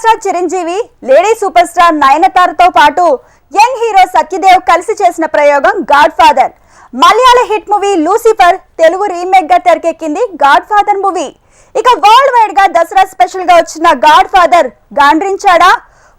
Star Chiranjeevi lady super star నయనతారతో పాటు young hero Satyadev కలిసి చేసిన ప్రయోగం Godfather Malayala hit movie Lucifer Telugu రీమేక్గా తెరకెక్కింది గాడ్ ఫాదర్ మూవీ. ఇక వరల్డ్ వైడ్గా దసరా స్పెషల్గా వచ్చిన గాడ్ ఫాదర్ గాండ్రించాడా?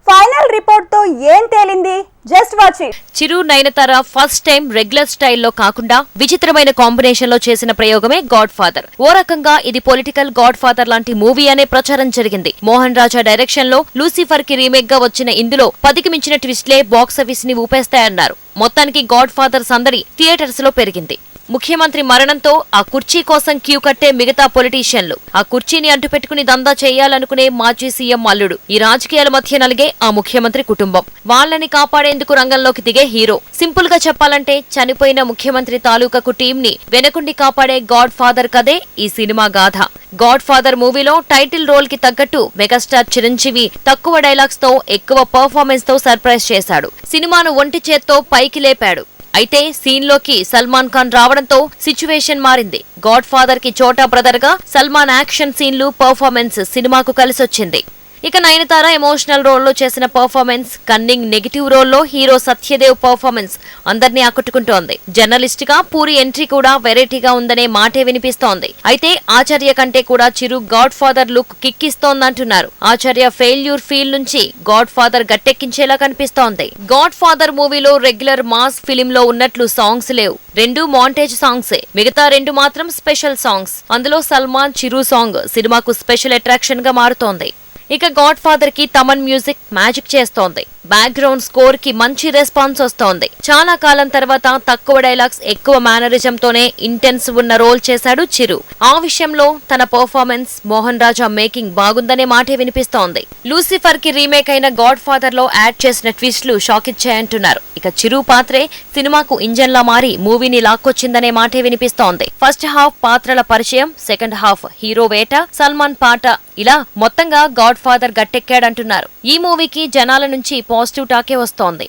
ఫైనల్ రిపోర్ట్తో ఏం తేలింది? Just watch Chiru Nayanthara first time regular స్టైల్లో కాకుండా విచిత్రమైన కాంబినేషన్లో చేసిన ప్రయోగమే గాడ్ ఫాదర్ ఓ రకంగా ఇది పొలిటికల్ గాడ్ ఫాదర్ లాంటి మూవీ అనే ప్రచారం జరిగింది. మోహన్ రాజా డైరెక్షన్లో లూసిఫర్కి రీమేక్గా వచ్చిన ఇందులో పదికి మించిన ట్విస్ట్లే బాక్స్ ఆఫీస్ని ఊపేస్తాయన్నారు. మొత్తానికి గాడ్ ఫాదర్ సందడి థియేటర్స్లో పెరిగింది. ముఖ్యమంత్రి మరణంతో ఆ కుర్చీ కోసం క్యూ కట్టే మిగతా పొలిటీషియన్లు. ఆ కుర్చీని అంటుపెట్టుకుని దందా చేయాలనుకునే మాజీ సీఎం అల్లుడు. ఈ రాజకీయాల మధ్య నలిగే ఆ ముఖ్యమంత్రి కుటుంబం. వాళ్ళని కాపాడేందుకు రంగంలోకి దిగే హీరో. సింపుల్గా చెప్పాలంటే చనిపోయిన ముఖ్యమంత్రి తాలూకాకు టీం ని వెనకుండి కాపాడే గాడ్ ఫాదర్ కదే ఈ సినిమా గాథ. గాడ్ ఫాదర్ మూవీలో టైటిల్ రోల్కి తగ్గట్టు మెగాస్టార్ చిరంజీవి తక్కువ డైలాగ్స్తో ఎక్కువ పర్ఫార్మెన్స్తో సర్ప్రైజ్ చేశాడు. సినిమాను ఒంటి చేత్తో పైకి లేపాడు. అయితే సీన్లోకి సల్మాన్ ఖాన్ రావడంతో సిచ్యువేషన్ మారింది. గాడ్ ఫాదర్కి చోటా బ్రదర్గా సల్మాన్ యాక్షన్ సీన్లు పర్ఫార్మెన్స్ సినిమాకు కలిసొచ్చింది. ఇక నయనతార ఎమోషనల్ రోల్లో చేసిన పర్ఫార్మెన్స్ కన్నింగ్ నెగిటివ్ రోల్లో హీరో సత్యదేవ్ పర్ఫార్మెన్స్ అందరినీ ఆకట్టుకుంటోంది. జర్నలిస్ట్గా పూరి ఎంట్రీ కూడా వెరైటీగా ఉందనే మాటే వినిపిస్తోంది. అయితే ఆచార్య కంటే కూడా చిరు గాడ్ ఫాదర్ లుక్ కిక్కిస్తోందంటున్నారు. ఆచార్య ఫెయిల్యూర్ ఫీల్ నుంచి గాడ్ ఫాదర్ గట్టెక్కించేలా కనిపిస్తోంది. గాడ్ ఫాదర్ మూవీలో రెగ్యులర్ మాస్ ఫిలిం లో ఉన్నట్లు సాంగ్స్ లేవు. రెండు మాంటేజ్ సాంగ్సే. మిగతా రెండు మాత్రం స్పెషల్ సాంగ్స్. అందులో సల్మాన్ చిరు సాంగ్ సినిమాకు స్పెషల్ అట్రాక్షన్గా మారుతోంది. ఇక గాడ్ ఫాదర్కి తమన్ మ్యూజిక్ మ్యాజిక్ చేస్తోంది. బ్యాక్గ్రౌండ్ స్కోర్కి మంచి రెస్పాన్స్ వస్తోంది. చాలా కాలం తర్వాత తక్కువ డైలాగ్స్ ఎక్కువ మేనరిజం తోనే ఇంటెన్స్ ఉన్న రోల్ చేశాడు చిరు. ఆ విషయంలో తన పర్ఫార్మెన్స్ మోహన్ రాజా మేకింగ్ బాగుందనే మాటే వినిపిస్తోంది. లూసిఫర్కి రీమేక్ అయిన గాడ్ ఫాదర్లో యాడ్ చేసిన ట్విస్ట్లు షాక్ ఇచ్చాయంటున్నారు ఇక చిరు పాత్రే సినిమాకు ఇంజన్ లా మారి మూవీని లాక్కొచ్చిందనే మాటే వినిపిస్తోంది. ఫస్ట్ హాఫ్ పాత్రల పరిచయం సెకండ్ హాఫ్ హీరో వేట సల్మాన్ పాట ఇలా మొత్తంగా గాడ్ ఫాదర్ గట్టెక్కాడంటున్నారు. ఈ మూవీకి జనాల నుంచి పాజిటివ్ టాకే వస్తోంది.